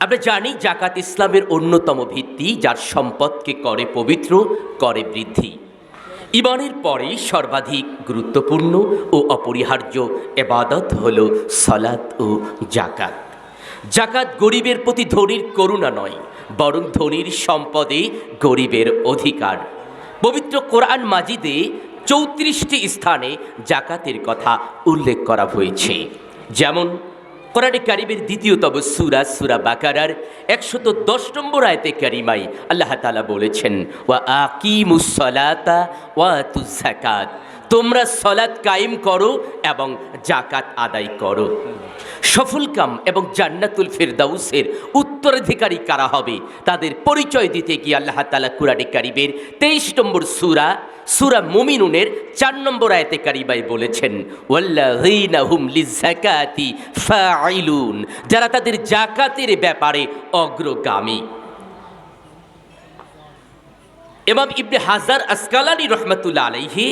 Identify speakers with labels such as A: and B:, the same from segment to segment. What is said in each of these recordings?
A: আমরা জানি জাকাত ইসলামের অন্যতম ভিত্তি, যার সম্পদকে করে পবিত্র, করে বৃদ্ধি। ইমানের পরে সর্বাধিক গুরুত্বপূর্ণ ও অপরিহার্য এবাদত হল সলাৎ ও জাকাত। জাকাত গরিবের প্রতি ধনীর করুণা নয়, বরং ধনীর সম্পদে গরিবের অধিকার। পবিত্র কোরআন মাজিদে চৌত্রিশটি স্থানে জাকাতের কথা উল্লেখ করা হয়েছে। যেমন কোরআনে কারিমের দ্বিতীয় তব সুরা সুরা বাকারার একশত দশ নম্বর আয়তে কারিমাই আল্লাহ তালা বলেছেন, ওয়া আকিমুসলাতা ওয়া তুজাকাত তোমরা সলাৎ কায়েম করো এবং জাকাত আদায় করো। সফল কাম এবং জান্নাতুল ফেরদাউসের উত্তরাধিকারী কারা হবে, তাদের পরিচয় দিতে গিয়ে আল্লাহ তালা কুরানি কারিবের তেইশ নম্বর সুরা সুরা মুমিনুনের চার নম্বর আয়তে কারিবাই বলেছেন যারা তাদের জাকাতের ব্যাপারে অগ্রগামী। এমাম ইবনে হাজার আসকালানি রহমতুল্লা আলাইহি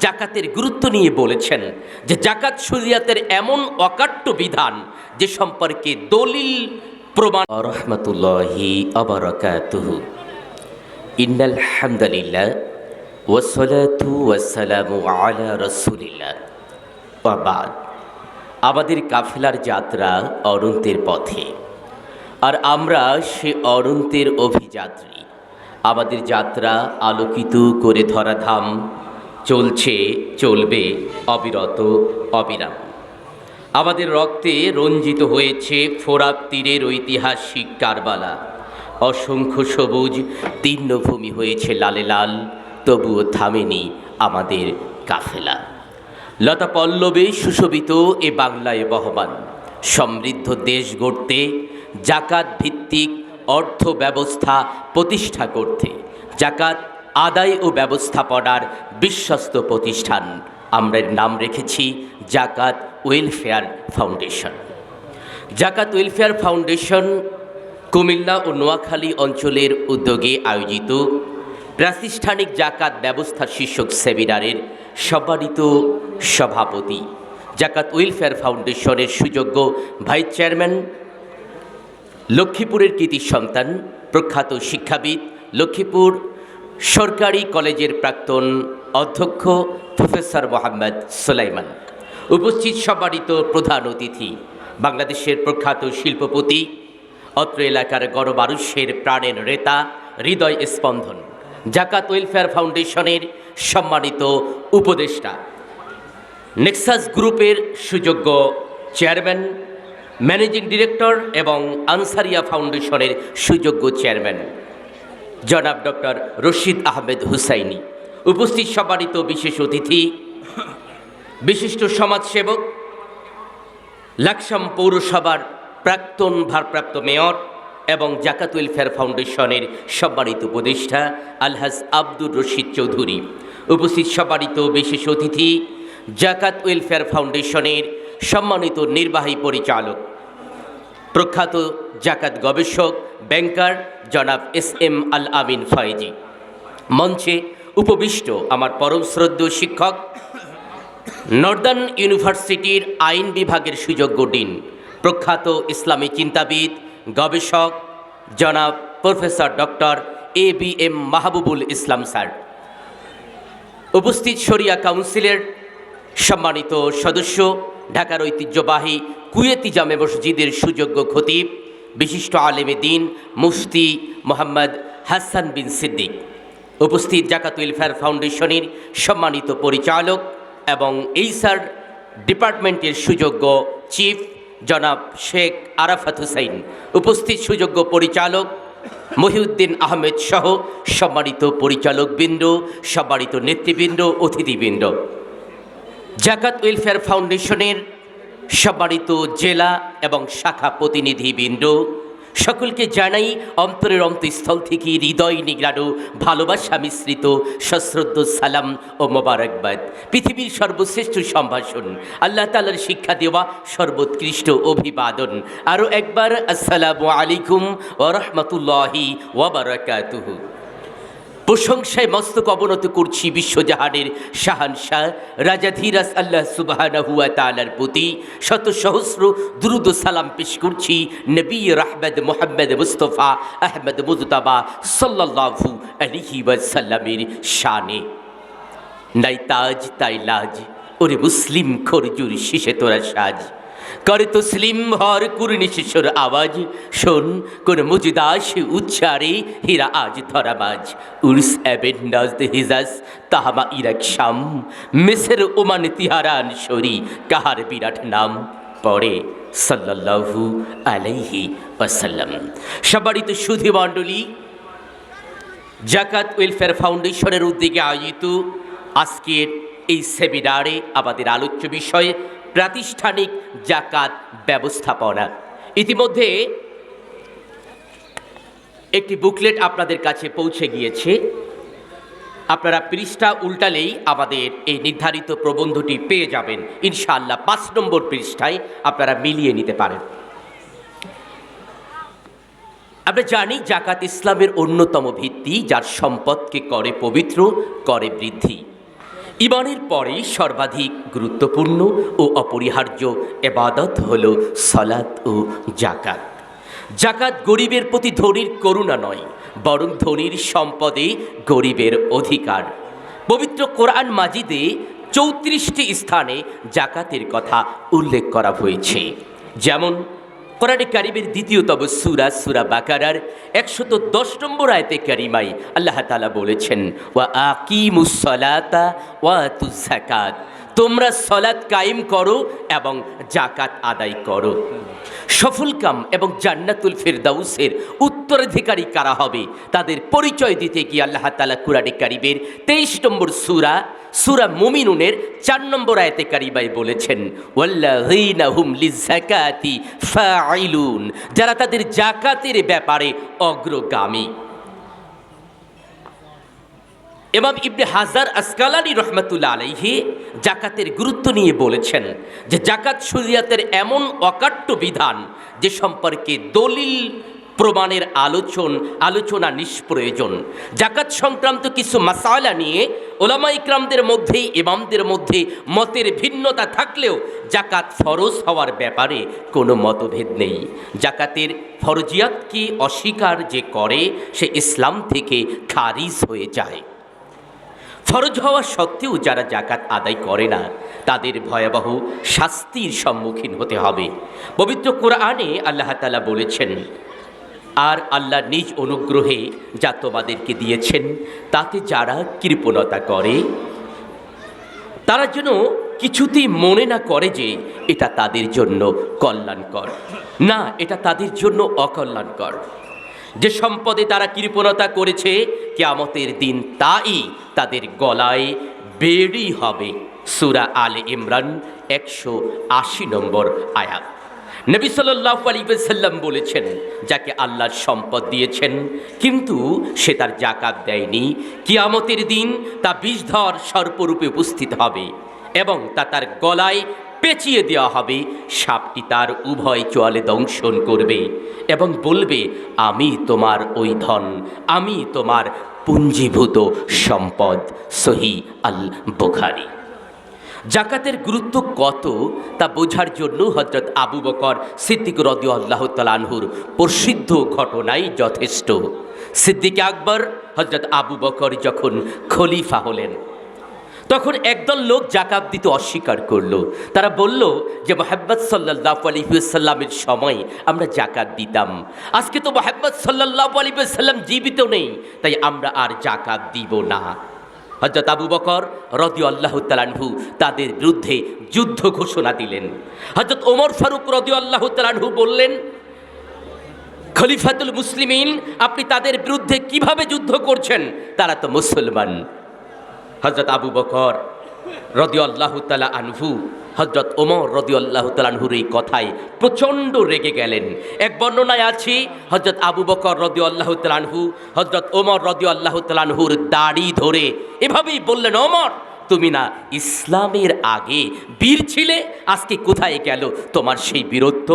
A: জাকাতের গুরুত্ব নিয়ে বলেছেন যে জাকাত শরিয়াতের এমন অকাট্য বিধান যে সম্পর্কে দলিল প্রমাণ রহমতুল্লাহি আবরাকাতুহু। ইন্নাল হামদালিল্লাহ ওয়াসসালাতু ওয়াসসালামু আলা রাসূলিল্লাহ। বাদ। আমাদের কাফেলার যাত্রা অনন্তের পথে। আর আমরা সে অনন্তের অভিযাত্রী। আমাদের যাত্রা আলোকিত করে ধরা ধাম চলছে, চলবে অবিরত অবিরাম। আমাদের রক্তে রঞ্জিত হয়েছে ফোরাত তীরের ঐতিহাসিক কারবালা। অসংখ্য সবুজ তীর্ণভূমি হয়েছে লালে লাল, তবুও থামেনি আমাদের কাফেলা। লতা পল্লবে সুশোভিত এ বাংলায় বহমান। সমৃদ্ধ দেশ গড়তে জাকাত ভিত্তিক অর্থ ব্যবস্থা প্রতিষ্ঠা করতে। জাকাত, আদায় ও ব্যবস্থাপনার বিশ্বস্ত প্রতিষ্ঠান। আমরা নাম রেখেছি Zakat welfare foundation. Zakat welfare foundation Cumilla ও নোয়াখালী অঞ্চলের উদ্যোগে আয়োজিত প্রাতিষ্ঠানিক জাকাত ব্যবস্থা শীর্ষক সেমিনারের সম্মানিত সভাপতি জাকাত ওয়েলফেয়ার ফাউন্ডেশনের সুযোগ্য ভাইস চেয়ারম্যান লক্ষ্মীপুরের কৃতি সন্তান, প্রখ্যাত শিক্ষাবিদ, লক্ষ্মীপুর সরকারি কলেজের প্রাক্তন অধ্যক্ষ প্রফেসর মোহাম্মদ সোলাইমান। উপস্থিত সম্মানিত প্রধান অতিথি, বাংলাদেশের প্রখ্যাত শিল্পপতি, অত্র এলাকার গণমানুষের প্রাণের রেতা হৃদয় স্পন্দন, জাকাত ওয়েলফেয়ার ফাউন্ডেশনের সম্মানিত উপদেষ্টা। নেক্সাস গ্রুপের সুযোগ্য চেয়ারম্যান ম্যানেজিং ডিরেক্টর এবং আনসারিয়া ফাউন্ডেশনের সুযোগ্য চেয়ারম্যান। জনাব ডক্টর রশিদ আহমেদ হুসাইনি। উপস্থিত সম্মানিত বিশেষ অতিথি, বিশিষ্ট সমাজসেবক, লাকসাম পৌরসভার প্রাক্তন ভারপ্রাপ্ত মেয়র এবং জাকাত ওয়েলফেয়ার ফাউন্ডেশনের সম্মানিত উপদেষ্টা আলহাজ আব্দুর রশিদ চৌধুরী। উপস্থিত সম্মানিত বিশেষ অতিথি, জাকাত ওয়েলফেয়ার ফাউন্ডেশনের সম্মানিত নির্বাহী পরিচালক। প্রখ্যাত জাকাত গবেষক ব্যাংকার জনাব এস এম আল আমিন ফয়েজি। মঞ্চে উপবিষ্ট আমার পরম শ্রদ্ধ শিক্ষক, নর্দার্ন ইউনিভার্সিটির আইন বিভাগের সুযোগ্য ডিন, প্রখ্যাত ইসলামী চিন্তাবিদ, গবেষক জনাব professor doctor A B M Mahbubul Islam sir. উপস্থিত শরিয়া কাউন্সিলের সম্মানিত সদস্য ঢাকার ঐতিহ্যবাহী কুয়েতি জামে মসজিদের সুযোগ্য খতিব, বিশিষ্ট আলেমে দিন, মুফতি মোহাম্মদ হাসান বিন সিদ্দিক। উপস্থিত জাকাত ওয়েলফেয়ার ফাউন্ডেশনের সম্মানিত পরিচালক এবং এইসার ডিপার্টমেন্টের সুযোগ্য চিফ জনাব শেখ আরাফাত হুসাইন। উপস্থিত সুযোগ্য পরিচালক মহিউদ্দিন আহমেদ সহ সম্মানিত পরিচালকবৃন্দ, সম্মানিত নেতৃবৃন্দ, অতিথিবৃন্দ। জাকাত ওয়েলফেয়ার ফাউন্ডেশনের সম্মানিত জেলা এবং শাখা প্রতিনিধিবৃন্দ, সকলকে জানাই অন্তরের অন্তঃস্থল থেকে হৃদয় নিগড়ানো ভালোবাসা মিশ্রিত সশ্রদ্ধ সালাম ও মোবারকবাদ। পৃথিবীর সর্বশ্রেষ্ঠ সম্ভাষণ, আল্লাহ তালার শিক্ষা দেওয়া সর্বোৎকৃষ্ট অভিবাদন। আরও একবার আসসালামু আলাইকুম ও রহমতুল্লাহি ওবরাকাতুহু প্রশংসায় মস্তক অবনত করছি বিশ্বজাহানের শাহানশাহ রাজা ধীরাজ আল্লাহ সুবাহানা হুয়া প্রতি। শত সহস্র দুরুদ সালাম পেশ করছি নবী রাহমেদ মোহাম্মদ মুস্তফা আহমেদ মুজতাবা সাল্লাহু আলিহি ওয়াসাল্লামের শানে। নাই তাজ, তাই লাজ, ওরে মুসলিম খরজুর শিশে তোরা সাজ। করে তসলিম হর কুর্নি শিশুর আওয়াজ। শোন, কোন মুজদাস উচ্চারে, হীরা আজ ধরা মাঝ। উর্স অ্যাবেন দে হিজাস তাহামা ইরাক শাম। মেসের ওমান তিহারান শরী কাহার বিরাট নাম? পড়ে সাল্লাল্লাহু আলাইহি ওয়াসাল্লাম। তো সুধি মণ্ডলী জাকাত ওয়েলফেয়ার ফাউন্ডেশনের উদ্যোগে আয়োজিত আজকের এই সেমিনারে আমাদের আলোচ্য বিষয় প্রাতিষ্ঠানিক জাকাত ব্যবস্থাপনা। ইতিমধ্যে একটি বুকলেট আপনাদের কাছে পৌঁছে গিয়েছে। আপনারা পৃষ্ঠা উল্টালেই আমাদের এই নির্ধারিত প্রবন্ধটি পেয়ে যাবেন। ইনশাআল্লাহ পাঁচ নম্বর পৃষ্ঠায় আপনারা মিলিয়ে নিতে পারেন। আমরা জানি জাকাত ইসলামের অন্যতম ভিত্তি, যার সম্পদকে করে পবিত্র, করে বৃদ্ধি। ইমানের পরে সর্বাধিক গুরুত্বপূর্ণ ও অপরিহার্য এবাদত হল সলাৎ ও জাকাত জাকাত গরিবের প্রতি ধনীর করুণা নয়, বরং ধনীর সম্পদে গরিবের অধিকার। পবিত্র কোরআন মাজিদে চৌত্রিশটি স্থানে জাকাতের কথা উল্লেখ করা হয়েছে। যেমন কোরআনে কারিমের দ্বিতীয়তম সুরা সুরা বাকারার একশত দশ নম্বর আয়তে কারিমাই আল্লাহ তালা বলেছেন, ওয়া আকিমুসলাতা ওয়া তুজাকাত তোমরা সলাৎ কায়েম করো এবং জাকাত আদায় করো। সফলকাম এবং জান্নাতুল ফেরদাউসের উত্তরাধিকারী কারা হবে, তাদের পরিচয় দিতে গিয়ে আল্লাহ তালা কুরআনে কারিবের তেইশ নম্বর সুরা সুরা মুমিনুনের চার নম্বর আয়তে কারিবাই বলেছেন যারা তাদের জাকাতের ব্যাপারে অগ্রগামী। এমাম ইবনে হাজার আসকালানি রহমতুল্লা আলাইহি জাকাতের গুরুত্ব নিয়ে বলেছেন যে জাকাত শরিয়াতের এমন অকাট্য বিধান যে সম্পর্কে দলিল প্রমাণের আলোচন, আলোচনা নিষ্প্রয়োজন। জাকাত সংক্রান্ত কিছু মাসালা নিয়ে ওলামা ইকরামদের মধ্যে, ইমামদের মধ্যে মতের ভিন্নতা থাকলেও জাকাত ফরজ হওয়ার ব্যাপারে কোনো মতভেদ নেই। জাকাতের ফরজিয়াতকে অস্বীকার যে করে, সে ইসলাম থেকে খারিজ হয়ে যায়। ফরজ হওয়া সত্ত্বেও যারা জাকাত আদায় করে না, তাদের ভয়াবহ শাস্তির সম্মুখীন হতে হবে। পবিত্র কোরআনে আল্লাহ তালা বলেছেন, আর আল্লাহ নিজ অনুগ্রহে যা তোমাদেরকে দিয়েছেন, তাতে যারা কৃপণতা করে, তারা যেন কিছুতেই মনে না করে যে এটা তাদের জন্য কল্যাণকর। না, এটা তাদের জন্য অকল্যাণকর। যে সম্পদে তারা কৃপণতা করেছে, কেয়ামতের দিন তাই তাদের গলায় বেড়ি হবে। সুরা আলে ইমরান একশো আশি নম্বর আয়াত। নবী সাল্লাহ আলিবাসাল্লাম বলেছেন, যাকে আল্লাহর সম্পদ দিয়েছেন, কিন্তু সে তার জাকাত দেয়নি। কিয়ামতের দিন তা বিষধর সর্পরূপে উপস্থিত হবে এবং তা তার গলায় পেঁচিয়ে দেওয়া হবে। সাপটি তার উভয় চোয়ালে দংশন করবে এবং বলবে, আমি তোমার ওই ধন, আমি তোমার পুঞ্জীভূত সম্পদ। সহি আল বুখারি জাকাতের গুরুত্ব কত তা বোঝার জন্য হজরত আবু বকর সিদ্দিক রদি আল্লাহ তালানহুর প্রসিদ্ধ ঘটনাই যথেষ্ট। সিদ্দিক আকবর হজরত আবু বকর যখন খলিফা হলেন তখন একদল লোক জাকাত দিতে অস্বীকার করল। তারা বলল যে মোহাম্মদ সাল্লাহ আলহিসাল্লামের সময় আমরা জাকাত দিতাম। আজকে তো মোহাম্মদ সাল্লাহ আলহিসাল্লাম জীবিত নেই, তাই আমরা আর জাকাত দিব না। হজরত আবু বকর রদি আল্লাহ তালানহু তাদের বিরুদ্ধে যুদ্ধ ঘোষণা দিলেন। হজরত ওমর ফারুক রদি আল্লাহ তালানহু বললেন, খলিফাতুল মুসলিমিন, আপনি তাদের বিরুদ্ধে কীভাবে যুদ্ধ করছেন? তারা তো মুসলমান। হজরত আবু বকর রদি আল্লাহ তালা আনহু, হজরত ওমর রদি আল্লাহ তালানহুর এই কথায় প্রচণ্ড রেগে গেলেন। এক বর্ণনায় আছে, হজরত আবু বকর রদি আল্লাহ তালানহু হজরত ওমর রদি আল্লাহ তালানহুর দাড়ি ধরে এভাবেই বললেন, ওমর, তুমি না ইসলামের আগে বীর ছিলে, আজকে কোথায় গেল? তোমার সেই বীরত্ব?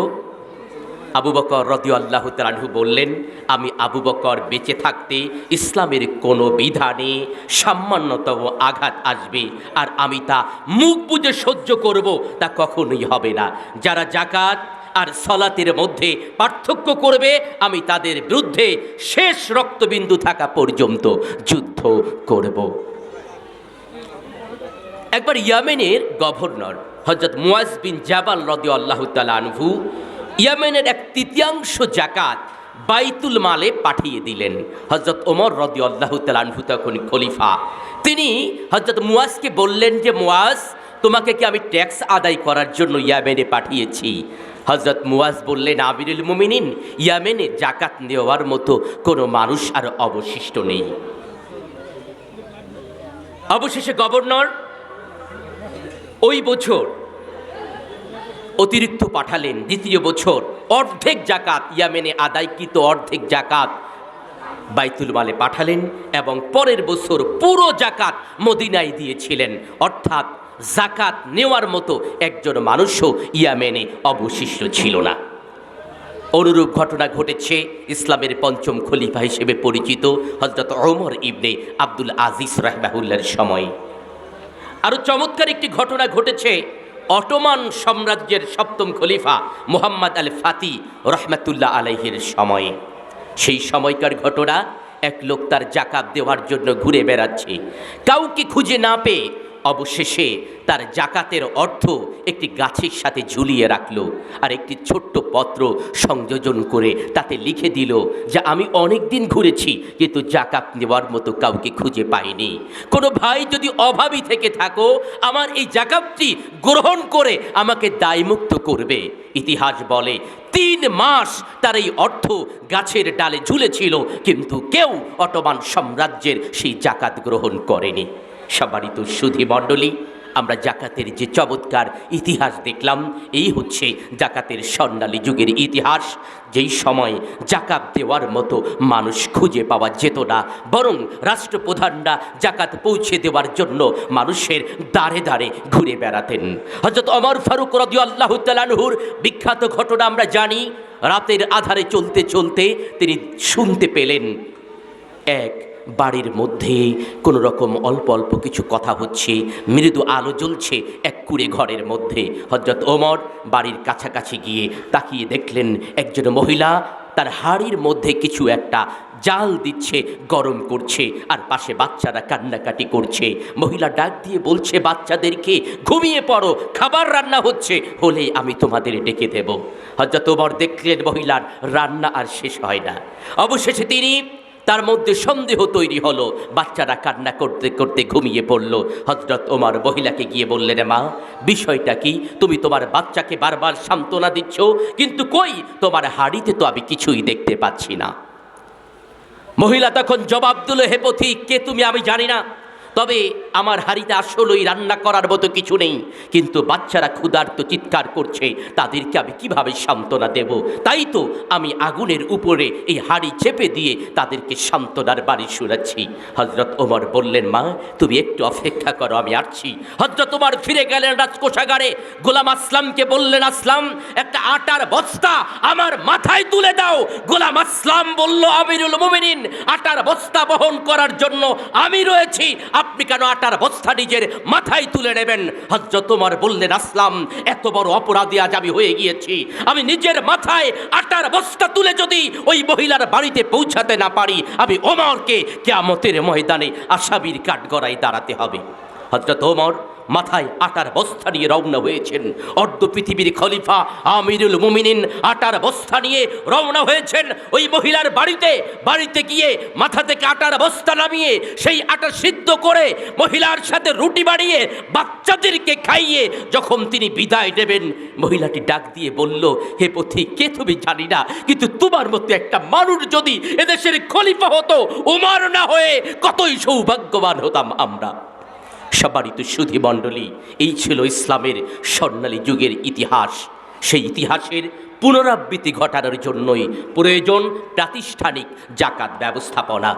A: আবু বকর রদি আল্লাহ তালাহু বললেন, আমি আবু বকর বেঁচে থাকতে ইসলামের কোনো বিধানে সামান্যতম আঘাত আসবে আর আমি তা মুখ বুঝে সহ্য করব তা কখনোই হবে না। যারা জাকাত আর সলাতের মধ্যে পার্থক্য করবে, আমি তাদের বিরুদ্ধে শেষ রক্তবিন্দু থাকা পর্যন্ত যুদ্ধ করব। একবার ইয়ামেনের গভর্নর হজরত মুয়াজ বিন জাবাল রদি আল্লাহ আনহু ইয়ামেনের এক তৃতীয়াংশ জাকাত বাইতুল মালে পাঠিয়ে দিলেন। হজরত ওমর রদি আল্লাহ আনহু তখন খলিফা। তিনি হজরত মুয়াজকে বললেন যে, মুয়াজ, তোমাকে কি আমি ট্যাক্স আদায় করার জন্য ইয়ামেনে পাঠিয়েছি? হজরত মুয়াজ বললেন আবিরুল মুমিনিন, ইয়ামেনে জাকাত নেওয়ার মতো কোনো মানুষ আর অবশিষ্ট নেই। অবশেষে গভর্নর ওই বছর অতিরিক্ত পাঠালেন দ্বিতীয় বছর। অর্ধেক জাকাত ইয়ামেনে আদায়কৃত অর্ধেক জাকাত বাইতুল মালে পাঠালেন এবং পরের বছর পুরো জাকাত মদিনায় দিয়েছিলেন। অর্থাৎ জাকাত নেওয়ার মতো একজন মানুষও ইয়ামেনে অবশিষ্ট ছিল না। অনুরূপ ঘটনা ঘটেছে ইসলামের পঞ্চম খলিফা হিসেবে পরিচিত হজরত ওমর ইবনে আব্দুল আজিজ রাহবাহুল্লার সময়। আরও চমৎকার একটি ঘটনা ঘটেছে। অটোমান সাম্রাজ্যের সপ্তম খলিফা মোহাম্মদ আল ফাতি রহমাতুল্লাহ আলাইহের সময়ে। সেই সময়কার ঘটনা এক লোক তার জাকাত দেওয়ার জন্য ঘুরে বেড়াচ্ছে। কাউকে খুঁজে না পেয়ে অবশেষে তার জাকাতের অর্থ একটি গাছের সাথে ঝুলিয়ে রাখল আর একটি ছোট্ট পত্র সংযোজন করে তাতে লিখে দিল যে আমি অনেক দিন ঘুরেছি, কিন্তু জাকাত নেওয়ার মতো কাউকে খুঁজে পাইনি। কোনো ভাই যদি অভাবী থেকে থাকো, আমার এই জাকাতটি গ্রহণ করে আমাকে দায়মুক্ত করবে। ইতিহাস বলে, তিন মাস তার এই অর্থ গাছের ডালে ঝুলেছিল, কিন্তু কেউ অটোমান সাম্রাজ্যের সেই জাকাত গ্রহণ করেনি। সবারই সুধী মণ্ডলী, আমরা জাকাতের যে চমৎকার ইতিহাস দেখলাম, এই হচ্ছে জাকাতের স্বর্ণালী যুগের ইতিহাস। যেই সময় জাকাত দেওয়ার মতো মানুষ খুঁজে পাওয়া যেত না, বরং রাষ্ট্রপ্রধানরা জাকাত পৌঁছে দেওয়ার জন্য মানুষের দাঁড়ে দাঁড়ে ঘুরে বেড়াতেন। হজরত অমর ফারুক রদি আল্লাহ তালানহুর বিখ্যাত ঘটনা আমরা জানি, রাতের আধারে চলতে চলতে তিনি শুনতে পেলেন, এক বাড়ির মধ্যে কোনো রকম অল্প অল্প কিছু কথা হচ্ছে। মৃদু আলো জ্বলছে এক কুড়ে ঘরের মধ্যে। হজরত ওমর বাড়ির কাছাকাছি গিয়ে তাকিয়ে দেখলেন একজন মহিলা, তার হাড়ির মধ্যে কিছু একটা জাল দিচ্ছে, গরম করছে, আর পাশে বাচ্চারা কান্নাকাটি করছে। মহিলা ডাক দিয়ে বলছে, বাচ্চাদেরকে ঘুমিয়ে পড়ো, খাবার রান্না হচ্ছে, হলে আমি তোমাদের ডেকে দেব। হজরত ওমর দেখলেন মহিলার রান্না আর শেষ হয় না। অবশেষে তিনি তার মধ্যে সন্দেহ তৈরি হলো। বাচ্চারা কান্না করতে করতে ঘুমিয়ে পড়ল। হজরত ওমার মহিলাকে গিয়ে বললেন মা, বিষয়টা কি? তুমি তোমার বাচ্চাকে বারবার সান্ত্বনা দিচ্ছ? কিন্তু কই? তোমার হাড়িতে তো আমি কিছুই দেখতে পাচ্ছি না। মহিলা তখন জবাব দিল, হে পথিক, কে তুমি আমি জানি না। তবে আমার হাড়িতে আসলেই রান্না করার মতো কিছু নেই। কিন্তু বাচ্চারা ক্ষুধার্ত চিৎকার করছে, তাদেরকে আমি কীভাবে সান্ত্বনা দেব? তাই তো আমি আগুনের উপরে এই হাড়ি চেপে দিয়ে তাদেরকে সান্ত্বনার বাড়ি শুনাচ্ছি। হজরত ওমর বললেন, মা, তুমি একটু অপেক্ষা করো, আমি আসছি। হজরত ওমর ফিরে গেলেন রাজকোষাগারে। গোলাম আসলামকে বললেন, আসলাম, একটা আটার বস্তা আমার মাথায় তুলে দাও। গোলাম আসলাম বলল, আমিরুল মুমিনিন, আটার বস্তা বহন করার জন্য আমি রয়েছি। আপনি কেন আটার বস্তা নিজের মাথায় তুলে নেবেন? হজরত তোমার বললেন, আসলাম, এত বড় অপরাধী আজ আমি হয়ে গিয়েছি। আমি নিজের মাথায় আটার বস্তা তুলে যদি ওই মহিলার বাড়িতে পৌঁছাতে না পারি, আমি ওমরকে কেয়ামতের ময়দানে আসাবির কাঠগড়ায় দাঁড়াতে হবে। হজরত ওমর মাথায় আটার বস্তা নিয়ে রওনা হয়েছেন। অর্ধ পৃথিবীর খলিফা আমিরুল মুমিনিন আটার বস্তা নিয়ে রওনা হয়েছেন। ওই মহিলার বাড়িতে বাড়িতে গিয়ে মাথা থেকে আটার বস্তা নামিয়ে সেই আটা সিদ্ধ করে মহিলার সাথে রুটি বাড়িয়ে বাচ্চাদেরকে খাইয়ে যখন তিনি বিদায় দেবেন মহিলাটি ডাক দিয়ে বলল, হে পথি, কে তুমি জানি না, কিন্তু তোমার মতো একটা মানুষ যদি এদেশের খলিফা হতো, উমার না হয়ে কতই সৌভাগ্যবান হতাম আমরা। সবারই তো সুধী মণ্ডলী, এই ছিল ইসলামের স্বর্ণালী যুগের ইতিহাস। সেই ইতিহাসের পুনরাবৃত্তি ঘটানোর জন্যই প্রয়োজন প্রাতিষ্ঠানিক জাকাত ব্যবস্থাপনা।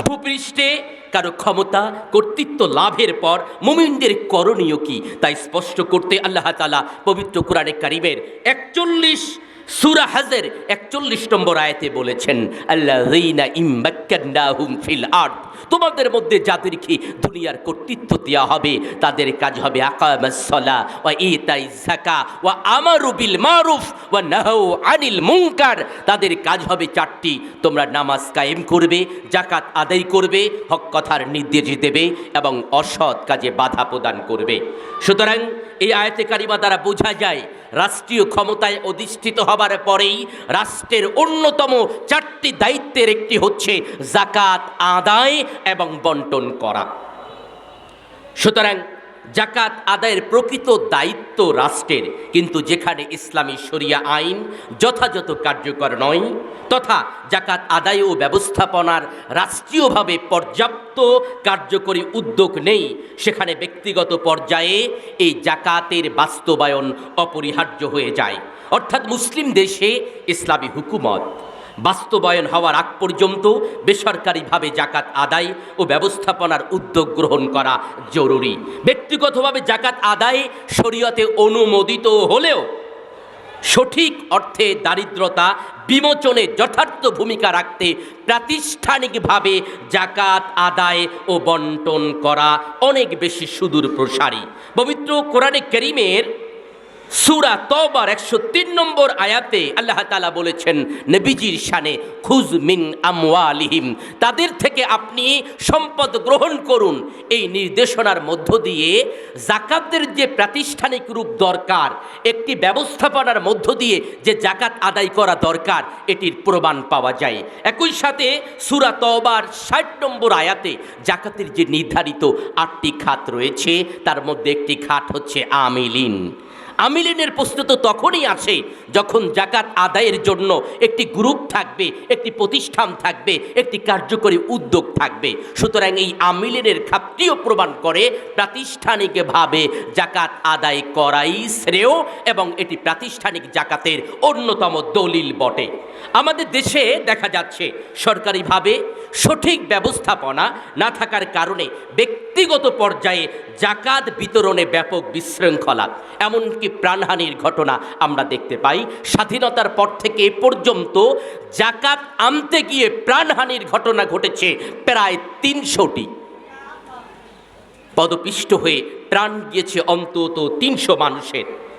A: ভূপৃষ্ঠে কারও ক্ষমতা, কর্তৃত্ব লাভের পর মুমিনদের করণীয় কি তাই স্পষ্ট করতে আল্লাহ তালা পবিত্র কোরআনে কারিমের একচল্লিশ সুরা হাজের একচল্লিশ নম্বর আয়তে বলেছেন ফিল আর্থ তোমাদের মধ্যে যাদেরকে দুনিয়ার কর্তৃত্ব দেওয়া হবে, তাদের কাজ হবে আকামাসলা ওয়া ইতাই জাকা ওয়া আমারু মারুফ ওয়া নাহাউ আনিল মুনকার। তাদের কাজ হবে চারটি, তোমরা নামাজ কায়েম করবে জাকাত আদায় করবে, হক কথার নির্দেশ দেবে এবং অসৎ কাজে বাধা প্রদান করবে। সুতরাং এই আয়তে কারিমা দ্বারা বোঝা যায়, রাষ্ট্রীয় ক্ষমতায় অধিষ্ঠিত হবার পরেই রাষ্ট্রের অন্যতম চারটি দায়িত্বের একটি হচ্ছে জাকাত আদায় এবং বন্টন করা। সুতরাং জাকাত আদায়ের প্রকৃত দায়িত্ব রাষ্ট্রের। কিন্তু যেখানে ইসলামী শরিয়া আইন যথাযথ কার্যকর নয়, তথা জাকাত আদায় ও ব্যবস্থাপনার রাষ্ট্রীয়ভাবে পর্যাপ্ত কার্যকরী উদ্যোগ নেই, সেখানে ব্যক্তিগত পর্যায়ে এই জাকাতের বাস্তবায়ন অপরিহার্য হয়ে যায়। অর্থাৎ মুসলিম দেশে ইসলামী হুকুমত বাস্তবায়ন হওয়ার আগ পর্যন্ত বেসরকারিভাবে জাকাত আদায় ও ব্যবস্থাপনার উদ্যোগ গ্রহণ করা জরুরি। ব্যক্তিগতভাবে জাকাত আদায় শরীয়তে অনুমোদিত হলেও সঠিক অর্থে দারিদ্রতা বিমোচনে যথার্থ ভূমিকা রাখতে প্রাতিষ্ঠানিকভাবে জাকাত আদায় ও বন্টন করা অনেক বেশি সুদূর প্রসারী পবিত্র কোরআনে করিমের সুরা তবার একশো তিন নম্বর আয়াতে আল্লাহ তালা বলেছেন, নবীজির শানে খুজ মিন আমওয়ালিহিম। তাদের থেকে আপনি সম্পদ গ্রহণ করুন। এই নির্দেশনার মধ্য দিয়ে জাকাতের যে প্রাতিষ্ঠানিক রূপ দরকার, একটি ব্যবস্থাপনার মধ্য দিয়ে যে জাকাত আদায় করা দরকার, এটির প্রমাণ পাওয়া যায়। একই সাথে সুরা তবার ষাট নম্বর আয়াতে জাকাতের যে নির্ধারিত আটটি খাত রয়েছে, তার মধ্যে একটি খাত হচ্ছে আমিলিন। আমিলিনের প্রশ্ন তো তখনই আসে যখন জাকাত আদায়ের জন্য একটি গ্রুপ থাকবে, একটি প্রতিষ্ঠান থাকবে, একটি কার্যকরী উদ্যোগ থাকবে। সুতরাং এই আমিলিনের খাপটিও প্রমাণ করে প্রাতিষ্ঠানিকভাবে জাকাত আদায় করাই শ্রেয় এবং এটি প্রাতিষ্ঠানিক জাকাতের অন্যতম দলিল বটে। আমাদের দেশে দেখা যাচ্ছে, সরকারিভাবে সঠিক ব্যবস্থাপনা না থাকার কারণে ব্যক্তিগত পর্যায়ে জাকাত বিতরণে ব্যাপক বিশৃঙ্খলা। এমনকি প্রাণহানির ঘটনা আমরা দেখতে পাই। স্বাধীনতার পর থেকে এ পর্যন্ত জাকাত আনতে গিয়ে প্রাণহানির ঘটনা ঘটেছে প্রায় তিনশোটি। পদপিষ্ট হয়ে প্রাণ গিয়েছে অন্তত তিনশো মানুষের।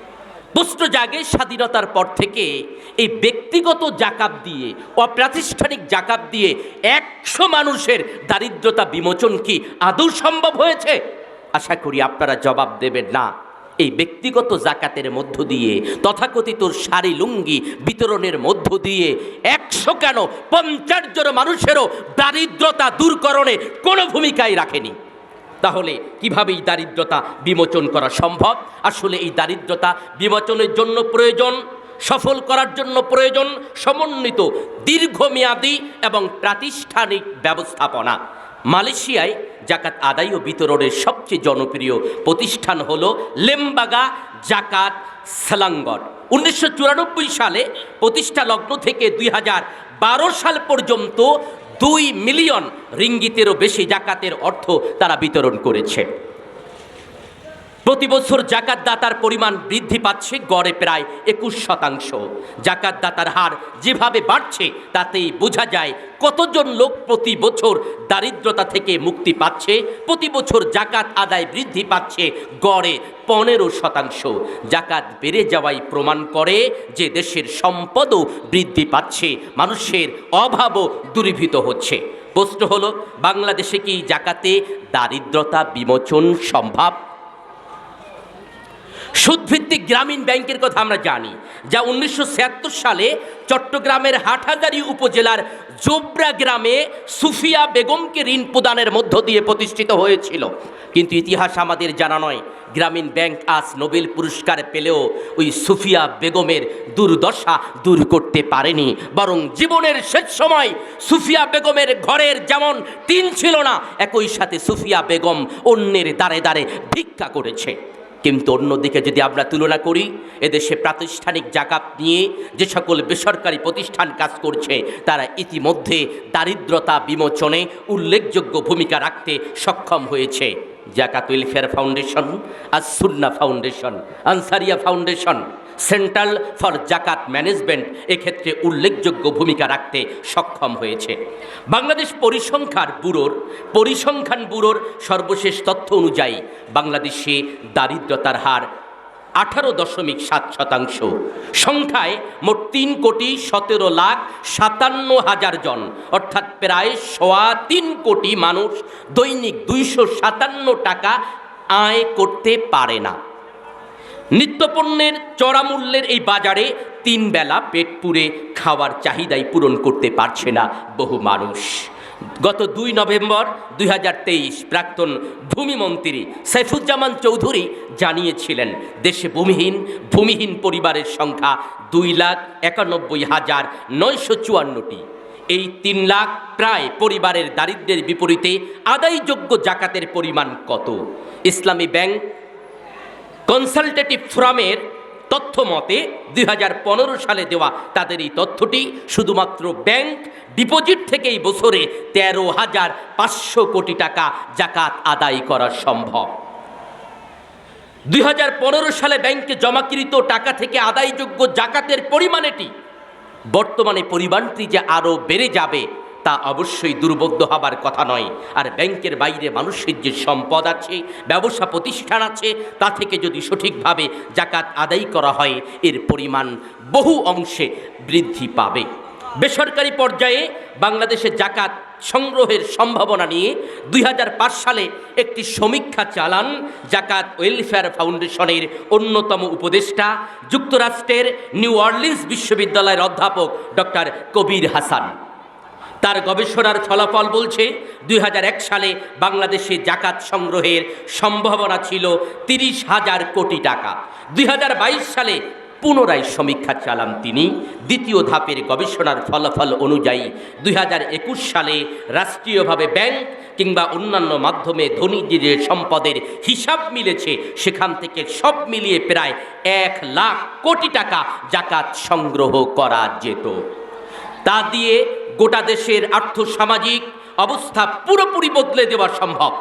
A: প্রশ্ন জাগে স্বাধীনতার পর থেকে এই ব্যক্তিগত জাকাত দিয়ে, অপ্রাতিষ্ঠানিক জাকাত দিয়ে একশো মানুষের দারিদ্রতা বিমোচন কি আদৌ সম্ভব হয়েছে? আশা করি আপনারা জবাব দেবেন না। এই ব্যক্তিগত জাকাতের মধ্য দিয়ে, তথাকথিত শাড়ি লুঙ্গি বিতরণের মধ্য দিয়ে একশো কেন পঞ্চাশ জন মানুষেরও দারিদ্রতা দূরকরণে কোনো ভূমিকাই রাখেনি। তাহলে কীভাবে এই দারিদ্রতা বিমোচন করা সম্ভব? আসলে এই দারিদ্রতা বিমোচনের জন্য প্রয়োজন, সফল করার জন্য প্রয়োজন সমন্বিত, দীর্ঘমেয়াদী এবং প্রাতিষ্ঠানিক ব্যবস্থাপনা। মালয়েশিয়ায় জাকাত আদায় ও বিতরণের সবচেয়ে জনপ্রিয় প্রতিষ্ঠান হল লেমবাগা জাকাত সালাঙ্গর। উনিশশো সালে প্রতিষ্ঠা লগ্ন থেকে দুই হাজার বারো সাল পর্যন্ত দুই মিলিয়ন রিঙ্গিতেরও বেশি জাকাতের অর্থ তারা বিতরণ করেছে। প্রতি বছর জাকাত দাতার পরিমাণ বৃদ্ধি পাচ্ছে গড়ে প্রায় একুশ শতাংশ। জাকাত দাতার হার যেভাবে বাড়ছে, তাতেই বোঝা যায় কতজন লোক প্রতি বছর দারিদ্রতা থেকে মুক্তি পাচ্ছে, প্রতি বছর জাকাত আদায় বৃদ্ধি পাচ্ছে গড়ে পনেরো শতাংশ। জাকাত বেড়ে যাওয়াই প্রমাণ করে যে দেশের সম্পদও বৃদ্ধি পাচ্ছে, মানুষের অভাবও দূরীভূত হচ্ছে। প্রশ্ন হলো, বাংলাদেশে কি জাকাতে দারিদ্রতা বিমোচন সম্ভব? সুদভিত্তিক গ্রামীণ ব্যাংকের কথা আমরা জানি, যা উনিশশো ছিয়াত্তর সালে চট্টগ্রামের হাটহাজারী উপজেলার জোবরা গ্রামে সুফিয়া বেগমকে ঋণ প্রদানের মধ্য দিয়ে প্রতিষ্ঠিত হয়েছিল। কিন্তু ইতিহাস আমাদের জানা নয়, গ্রামীণ ব্যাংক আজ নোবেল পুরস্কার পেলেও ওই সুফিয়া বেগমের দুর্দশা দূর করতে পারেনি। বরং জীবনের শেষ সময় সুফিয়া বেগমের ঘরের যেমন টিন ছিল না, একই সাথে সুফিয়া বেগম অন্যের দ্বারে দ্বারে ভিক্ষা করেছে। কিন্তু অন্যদিকে যদি আমরা তুলনা করি, এদেশে প্রাতিষ্ঠানিক জাকাত নিয়ে যে সকল বেসরকারি প্রতিষ্ঠান কাজ করছে, তারা ইতিমধ্যে দারিদ্রতা বিমোচনে উল্লেখযোগ্য ভূমিকা রাখতে সক্ষম হয়েছে। Zakat welfare foundation R Sunnah foundation, Ansaria foundation. Central for Zakat management এক্ষেত্রে উল্লেখযোগ্য ভূমিকা রাখতে সক্ষম হয়েছে। বাংলাদেশ পরিসংখ্যার ব্যুরোর, পরিসংখ্যান ব্যুরোর সর্বশেষ তথ্য অনুযায়ী বাংলাদেশে দারিদ্রতার হার আঠারো দশমিক সাত শতাংশ। সংখ্যায় মোট তিন কোটি সতেরো লাখ সাতান্ন হাজার জন, অর্থাৎ প্রায় সোয়া তিন কোটি মানুষ দৈনিক দুইশো সাতান্ন টাকা আয় করতে পারে না। নিত্যপণ্যের চড়া মূল্যের এই বাজারে তিন বেলা পেট পুরে খাওয়ার চাহিদাই পূরণ করতে পারছে না বহু মানুষ। গত দুই নভেম্বর দুই হাজার তেইশ প্রাক্তন ভূমিমন্ত্রী সাইফুজ্জামান চৌধুরী জানিয়েছিলেন, দেশে ভূমিহীন ভূমিহীন পরিবারের সংখ্যা দুই লাখ একানব্বই হাজার নয়শো চুয়ান্নটি। এই তিন লাখ প্রায় পরিবারের দারিদ্র্যের বিপরীতে আদায়যোগ্য জাকাতের পরিমাণ কত? ইসলামী ব্যাংক কনসালটেটিভ ফোরামের তথ্য মতে দুই হাজার পনেরো সালে দেওয়া তাদের এই তথ্যটি শুধুমাত্র ব্যাংক ডিপোজিট থেকে এই বছরে তেরো হাজার পাঁচশো কোটি টাকা জাকাত আদায় করা সম্ভব। দুই হাজার পনেরো সালে ব্যাংকে জমাকৃত টাকা থেকে আদায়যোগ্য জাকাতের পরিমাণ এটি। বর্তমানে পরিমাণটি যে আরও বেড়ে যাবে তা অবশ্যই দুর্বোধ্য হবার কথা নয়। আর ব্যাংকের বাইরে মানুষের যে সম্পদ আছে, ব্যবসা প্রতিষ্ঠান আছে, তা থেকে যদি সঠিকভাবে জাকাত আদায় করা হয়, এর পরিমাণ বহু অংশে বৃদ্ধি পাবে। বেসরকারি পর্যায়ে বাংলাদেশে জাকাত সংগ্রহের সম্ভাবনা নিয়ে দুই হাজার পাঁচ সালে একটি সমীক্ষা চালান জাকাত ওয়েলফেয়ার ফাউন্ডেশনের অন্যতম উপদেষ্টা, যুক্তরাষ্ট্রের নিউ অর্লিন্স বিশ্ববিদ্যালয়ের অধ্যাপক ডক্টর কবির হাসান। তার গবেষণার ফলাফল বলছে, দুই সালে বাংলাদেশে জাকাত সংগ্রহের সম্ভাবনা ছিল তিরিশ হাজার কোটি টাকা। দুই হাজার বাইশ সালে পুনরায় সমীক্ষা চালান তিনি। দ্বিতীয় ধাপের গবেষণার ফলাফল অনুযায়ী দুই হাজার একুশ সালে রাষ্ট্রীয়ভাবে ব্যাংক কিংবা অন্যান্য মাধ্যমে ধনীদের যে সম্পদের হিসাব মিলেছে, সেখান থেকে সব মিলিয়ে প্রায় এক লাখ কোটি টাকা জাকাত সংগ্রহ করা যেত। তা দিয়ে গোটা দেশের আর্থসামাজিক অবস্থা পুরোপুরি বদলে দেওয়া সম্ভব।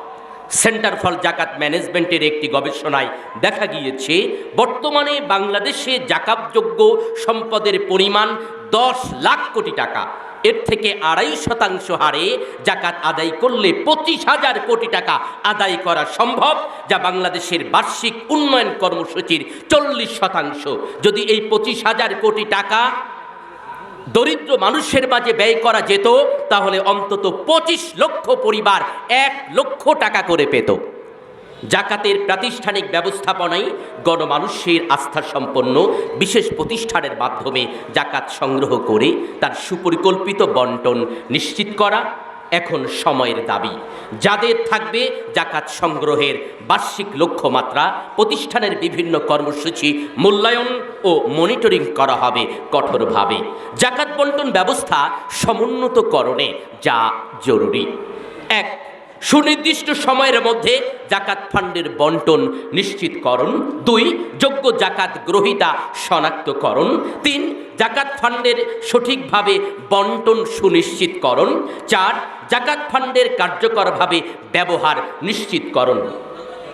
A: সেন্টার ফর জাকাত ম্যানেজমেন্টের একটি গবেষণায় দেখা গিয়েছে, বর্তমানে বাংলাদেশে জাকাতযোগ্য সম্পদের পরিমাণ দশ লাখ কোটি টাকা। এর থেকে আড়াই শতাংশ হারে জাকাত আদায় করলে পঁচিশ হাজার কোটি টাকা আদায় করা সম্ভব, যা বাংলাদেশের বার্ষিক উন্নয়ন কর্মসূচির চল্লিশ শতাংশ। যদি এই পঁচিশ হাজার কোটি টাকা দরিদ্র মানুষের মাঝে ব্যয় করা যেত, তাহলে অন্তত পঁচিশ লক্ষ পরিবার এক লক্ষ টাকা করে পেত। জাকাতের প্রাতিষ্ঠানিক ব্যবস্থাপনায় গণমানুষের আস্থা সম্পন্ন বিশেষ প্রতিষ্ঠানের মাধ্যমে জাকাত সংগ্রহ করে তার সুপরিকল্পিত বন্টন নিশ্চিত করা এখন সময়ের দাবি। যাদের থাকবে জাকাত সংগ্রহের বার্ষিক লক্ষ্যমাত্রা, প্রতিষ্ঠানের বিভিন্ন কর্মসূচি, মূল্যায়ন ও মনিটরিং করা হবে কঠোরভাবে। জাকাত বন্টন ব্যবস্থা সমুন্নতকরণে যা জরুরি। এক সুনির্দিষ্ট সময়ের মধ্যে জাকাত ফান্ডের বন্টন নিশ্চিতকরণ। দুই, যোগ্য জাকাত গ্রহীতা শনাক্তকরণ। তিন, জাকাত ফান্ডের সঠিকভাবে বন্টন সুনিশ্চিতকরণ। চার, জাকাত ফান্ডের কার্যকরভাবে ব্যবহার নিশ্চিতকরণ।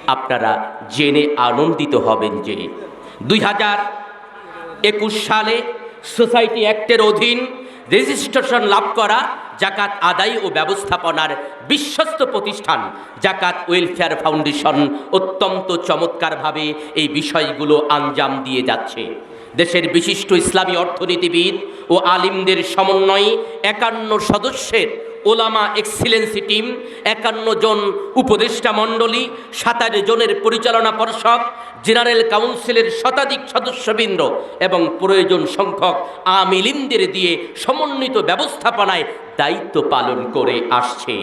A: আপনারা জেনে আনন্দিত হবেন যে দুই হাজার একুশ সালে সোসাইটি অ্যাক্টের অধীন রেজিস্ট্রেশন লাভ করা, জাকাত আদায় ও ব্যবস্থাপনার বিশ্বস্ত প্রতিষ্ঠান, জাকাত ওয়েলফেয়ার ফাউন্ডেশন অত্যন্ত চমৎকারভাবে এই বিষয়গুলো আঞ্জাম দিয়ে যাচ্ছে। দেশের বিশিষ্ট ইসলামী অর্থনীতিবিদ ও আলিমদের সমন্বয়ে একান্ন সদস্যের ওলামা এক্সিলেন্সি টিম, একান্ন জন উপদেষ্টা মণ্ডলী, সাতাশ জনের পরিচালনা পর্ষদ, জেনারেল কাউন্সিলের শতাধিক সদস্যবৃন্দ এবং প্রয়োজন সংখ্যক আমিলিনদের দিয়ে সমন্বিত ব্যবস্থাপনায় দায়িত্ব পালন করে আসছে।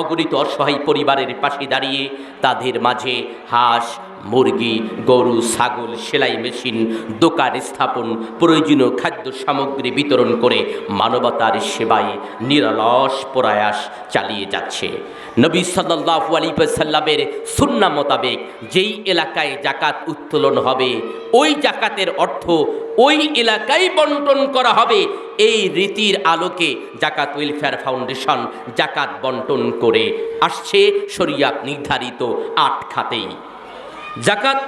A: অগণিত অসহায় পরিবারের পাশে দাঁড়িয়ে তাদের মাঝে হাঁস মুরগি, গরু, ছাগল, সেলাই মেশিন, দোকান স্থাপন, প্রয়োজনীয় খাদ্য সামগ্রী বিতরণ করে মানবতার সেবায় নিরলস প্রয়াস চালিয়ে যাচ্ছে। নবী সাল্লাহ আলী সাল্লামের সুন্না মোতাবেক যেই এলাকায় জাকাত উত্তোলন হবে, ওই জাকাতের অর্থ ওই এলাকায় বন্টন করা হবে। এই রীতির আলোকে জাকাত ওয়েলফেয়ার ফাউন্ডেশন জাকাত বন্টন করে আসছে শরিয়াত নির্ধারিত আট খাতেই। জাকাত,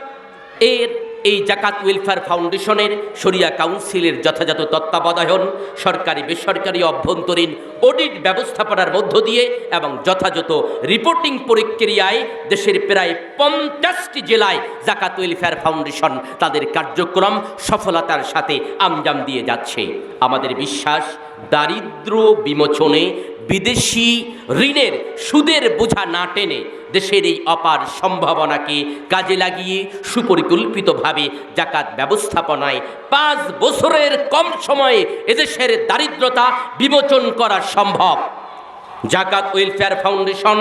A: এর এই জাকাত ওয়েলফেয়ার ফাউন্ডেশনের শরিয়া কাউন্সিলের যথাযথ তত্ত্বাবধায়ন, সরকারি, বেসরকারি অভ্যন্তরীণ অডিট ব্যবস্থাপনার মধ্য দিয়ে এবং যথাযথ রিপোর্টিং প্রক্রিয়ায় দেশের প্রায় পঞ্চাশটি জেলায় জাকাত ওয়েলফেয়ার ফাউন্ডেশন তাদের কার্যক্রম সফলতার সাথে আমজাম দিয়ে যাচ্ছে। আমাদের বিশ্বাস দারিদ্র বিমোচনে বিদেশি ঋণের সুদের বোঝা না টেনে দেশের এই অপার সম্ভাবনাকে কাজে লাগিয়ে সুপরিকল্পিতভাবে জাকাত ব্যবস্থাপনায় পাঁচ বছরের কম সময়ে এদেশের দারিদ্রতা বিমোচন করা সম্ভব। জাকাত ওয়েলফেয়ার ফাউন্ডেশন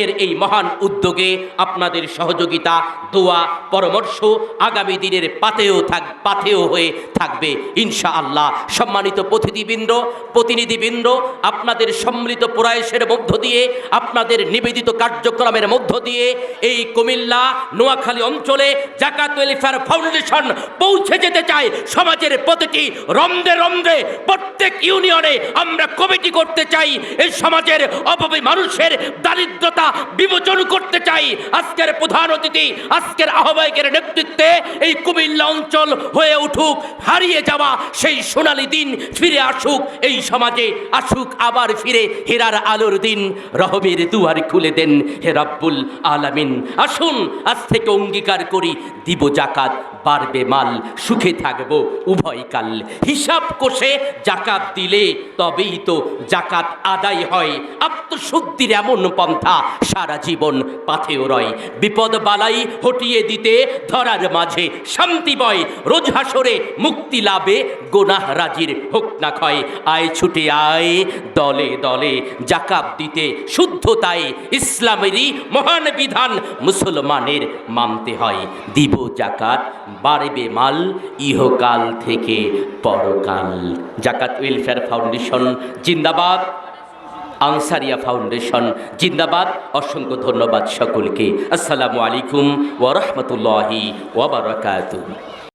A: এর এই মহান উদ্যোগে আপনাদের সহযোগিতা, দোয়া, পরামর্শ আগামী দিনের পাতেও থাক পাথেও হয়ে থাকবে। ইনশা আল্লাহ সম্মানিত প্রতিনিধিবৃন্দ প্রতিনিধিবৃন্দ, আপনাদের সম্মিলিত প্রয়াসের মধ্য দিয়ে, আপনাদের নিবেদিত কার্যক্রমের মধ্য দিয়ে এই কুমিল্লা, নোয়াখালী অঞ্চলে জাকাত ওয়েলফেয়ার ফাউন্ডেশন পৌঁছে যেতে চায়। সমাজের প্রতিটি রন্ধে রন্ধে প্রত্যেক ইউনিয়নে আমরা কমিটি করতে চাই। এই সমাজের অভাবী মানুষের দারিদ্রতা বিমোচন করতে চাই। আজকের প্রধান অতিথি, আজকের আহ্বায়কের নেতৃত্বে এই কুমিল্লা অঞ্চল হয়ে উঠুক, হারিয়ে যাওয়া সেই সোনালি দিন ফিরে আসুক, এই সমাজে আসুক, আবার ফিরে হেরার আলোর দিন। রহমের দুয়ার খুলে দেন হে আলামিন। আসুন, আজ থেকে অঙ্গীকার করি, দিব জাকাত বাড়বে মাল, সুখে থাকব উভয়কাল হিসাব কষে জাকাত দিলে তবেই তো জাকাত আদায় হয়। আত্মশুদ্ধির এমন পন্থা সারা জীবন পাথেও রয়। বিপদ বালাই হটিয়ে দিতে ধরার মাঝে শান্তি বয়। রোজ হাসরে মুক্তি লাভে গোনাহ রাজির হোক না ক্ষয়। আয় ছুটে আয়, দলে দলে জাকাত দিতে শুদ্ধতায়। ইসলামেরই মহান বিধান মুসলমানের মানতে হয়। দিব জাকাত বাড়বে মাল ইহকাল থেকে পরকাল। জাকাত ওয়েলফেয়ার ফাউন্ডেশন, জিন্দাবাদ। আনসারিয়া ফাউন্ডেশন, জিন্দাবাদ। অসংখ্য ধন্যবাদ সকলকে। আসসালামু আলাইকুম ওরহমতুল্লাহি ওবরাকাতুহ